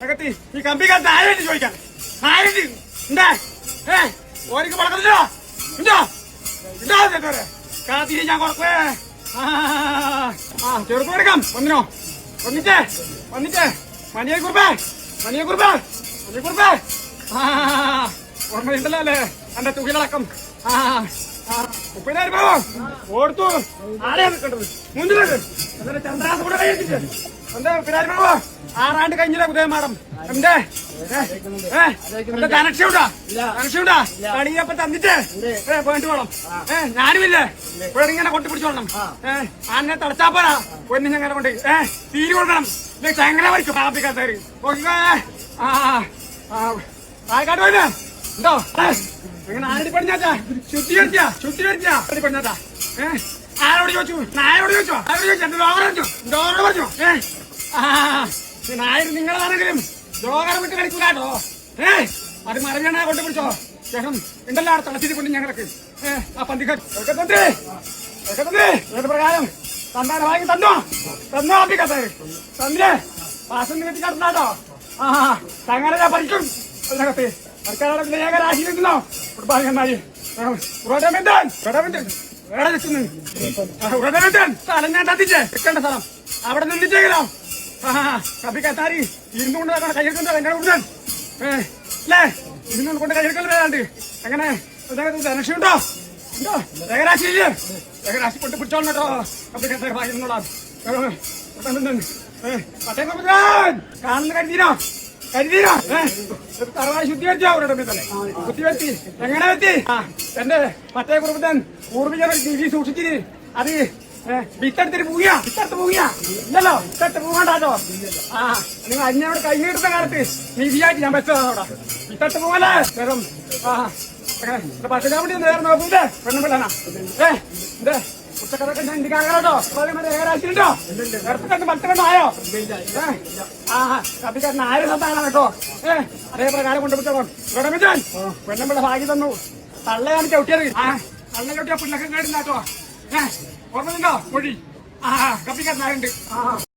അകത്തി ഈ കമ്പിക്കകത്ത് ആരായിട്ട് ചോദിക്കാൻ? ആരായിട്ട് എന്താ? ഏ? ഓരിക്ക് പടക്കത്തില്ലോ ഉണ്ടോ? ഉണ്ടോ? ചേട്ടോരെ കാത്തിരി ഞാൻ കുറക്കേ. ആ ചെറുപ്പം എടുക്കാം. ഒന്നിനോ ഒന്നിച്ചേ ഒന്നിച്ചേ മണിയെ കുറുപ്പേ മണിയെ കുറുപ്പേ മണിയെ ആ ഓർമ്മയുണ്ടല്ലോ അല്ലേ? എന്റെ തുകിലടക്കം. ആ മുപ്പതിനായിരം രൂപ ഓർത്തു ആരെയാണ് നിൽക്കേണ്ടത്? എന്നിട്ട് ചന്ദ്രാസ് കൂടെ കൈയെത്തിച്ച് എന്താ മുപ്പതിനായിരം രൂപ ആറാണ്ട് കഴിഞ്ഞില്ല ഉദയമാടം എന്തേ? എന്റെ കണക്ഷനുണ്ടാ ഉണ്ടോ? കണിയപ്പ തന്നിട്ട്? പോയിട്ട് വേണം. ഏ ഞാനുമില്ലേ ഇവിടെ ഇങ്ങനെ കൊട്ടിപ്പിടിച്ചോളണം ഏ ആനെ തളച്ചാ പോരാ. പൊന്നു ഞങ്ങളെ കൊണ്ട്. ഏ തീരി കൊടുക്കണം. ഇല്ലേ ചങ്ങല വരയ്ക്കും പാപ്പിക്കാത്തവര് ആയിക്കാട്ട് പോയില്ലേ? ഉണ്ടോ ഇങ്ങനെ ആരടി പണിഞ്ഞാച്ചാ ശുദ്ധി വരുത്തിയാ ശുദ്ധി വരുത്തിയാ ആരടി പണിഞ്ഞാച്ചാ ഏ ആരോട് ചോദിച്ചു? നായോട് ചോദിച്ചോ? ആരോട് ചോദിച്ചു? ഡോക്ടർ പറഞ്ഞു ഡോക്ടർ പറഞ്ഞു ഏ ആ ഈ നായർ നിങ്ങളാണെങ്കിലും ഡോക്ടറെ വിട്ട് കളിക്കൂല കേട്ടോ. ഏ അത് മറിഞ്ഞാ കൊണ്ട് പിടിച്ചോ. ചേട്ടൻ ഉണ്ടല്ലോ അവിടെ തളച്ചിട്ട് കൊണ്ട് ഞങ്ങൾക്ക് ആ ഏത് പ്രകാരം? തന്താനെ വാങ്ങി തന്നോ? തന്നോ അപ്പിക്കത്തെ തന്നില്ലേ? പാസം നികത്തി കടന്നാട്ടോ ആ തങ്ങനെ പറിക്കും അതിനകത്ത് സർക്കാരുടെ ഏക രാശിയിലുണ്ടല്ലോ ഫുട്ബോൾ നന്നായി നിൽക്കുന്നു ഉറവിടമെന്താൻ സ്ഥലം ഞാൻ തന്നിച്ചേ നിൽക്കേണ്ട സ്ഥലം. അവിടെ നിന്നിച്ചേക്കലോ ആ കപ്പിക്കത്താരി ഇരുന്നുകൊണ്ട് കയ്യെടുക്കുന്നത് എന്നെ കൊടുക്കാൻ അല്ലേ ഇരുന്നുകൊണ്ട് കൊണ്ട് കയ്യെടുക്കണ്ട വേണ്ട അങ്ങനെ രക്ഷയുണ്ടോ ഉണ്ടോ? രേഖരാശി ഇല്ലേ? രേഖരാശി പൊട്ടി കപ്പിക്കത്താരി വാങ്ങിന്നോളാം പട്ടേ കാണുന്ന കരുതീനോ കരുതീനോ തറവാട് ശുദ്ധി വെച്ചോ അവരുടെ തന്നെ ശുദ്ധി വെത്തി എങ്ങനെ വെത്തി എന്റെ പത്തേ കുറുപ്പത്തൻ പൂർവികർ ജീവി സൂക്ഷിച്ചിരി. അത് വിത്തെടുത്തിട്ട് പോവുക വിത്തെടുത്ത് പോവുക ഇല്ലല്ലോ വിത്തെടുത്ത് പോകണ്ടാട്ടോ ആ നിങ്ങൾ അന്നോട് നീട്ടുന്ന കാലത്ത് നീതിയായിട്ട് ഞാൻ വെച്ചതാണ് അവിടെ. വിത്തെടുത്ത് പോകല്ലേ നേരം ആ പട്ടിക വേണ്ടി നേരം നോക്കൂലേ പെണ്ണുപിള്ളനാ ഏ എന്തേ ഉച്ചക്കറൊക്കെ ഞാൻ ഇന്ത്യക്കാരോ ഏകരാശിണ്ടോ നേരത്തെ പത്തെണ്ണായോ ആ കപ്പിക്കാരൻ ആര് സത്താണ് കേട്ടോ? ഏ അതേ പ്രകാരം ഇവിടെ മിച്ചാൻ പെണ്ണുമ്പിള്ള ഭാഗ്യം തന്നു. തള്ളയാണ് ചവിട്ടിയത്. ആ തള്ള പിള്ളക്ക് കേട്ടില്ലാട്ടോ ഏ ഓർമ്മയുണ്ടോ മൊഴി ആ കപ്പിക്കാരനായുണ്ട് ആ.